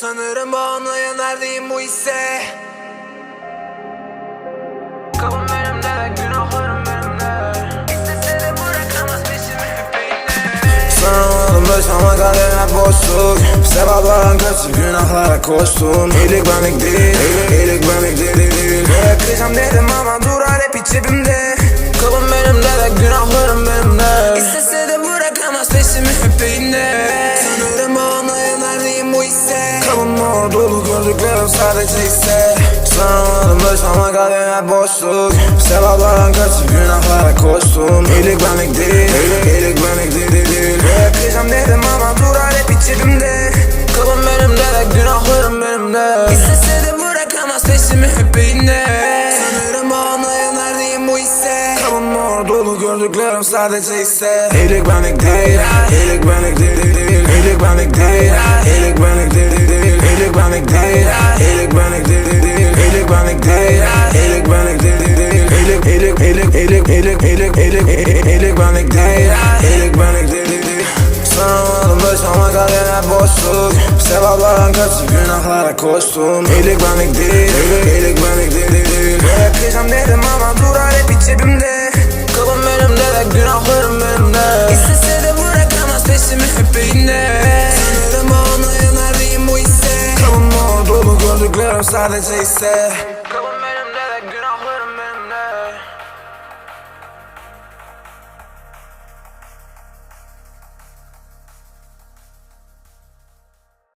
Sanırım bağımlıya neredeyim bu hisse. Kabım benimde de günahlarım benimde İstese bırakamaz peşimi Sanmadım başıma kader hep boşluk. Sevapların kaçıp günahlara koştum. İyilik benlik değil, iyilik benlik değil, değil, değil. Bırakacağım dedim ama durar hep iç cebimde Kabım benimde de günahlarım benimde İstese de bırakamaz peşimi hep gördüklerim sadece ise Sanmadım başıma kader hep boşluk. Sevapların kaçıp günahlara koştum. İyilik benlik değil, iyilik benlik değil, değil, değil. Bırakacağım dedim ama durar hep iç cebimde. Kabım benimde de günahlarım benimde. İstese de bırakamaz peşimi hep beyinde. Sanırım bağımlıya neredeyim bu hisse. Kabım mor dolu gördüklerim sadece ise İyilik benlik değil, iyilik benlik değil. değil Elik benlik değil Elik elik elik elik elik elik elik elik benlik değil Elik benlik değil Sanmadım başıma kalan hep boşluk Sevapların kaçıp günahlara koştum Elik benlik değil Elik elik benlik değil Bırakacağım dedim ama durar hep içimde Kalın benimde de günahlarım benimde İstese de bırakamaz peşimi hep beyinde Sanırım ona yanarıyım bu hisse Kalın mor dolu gördüklerim sadece ise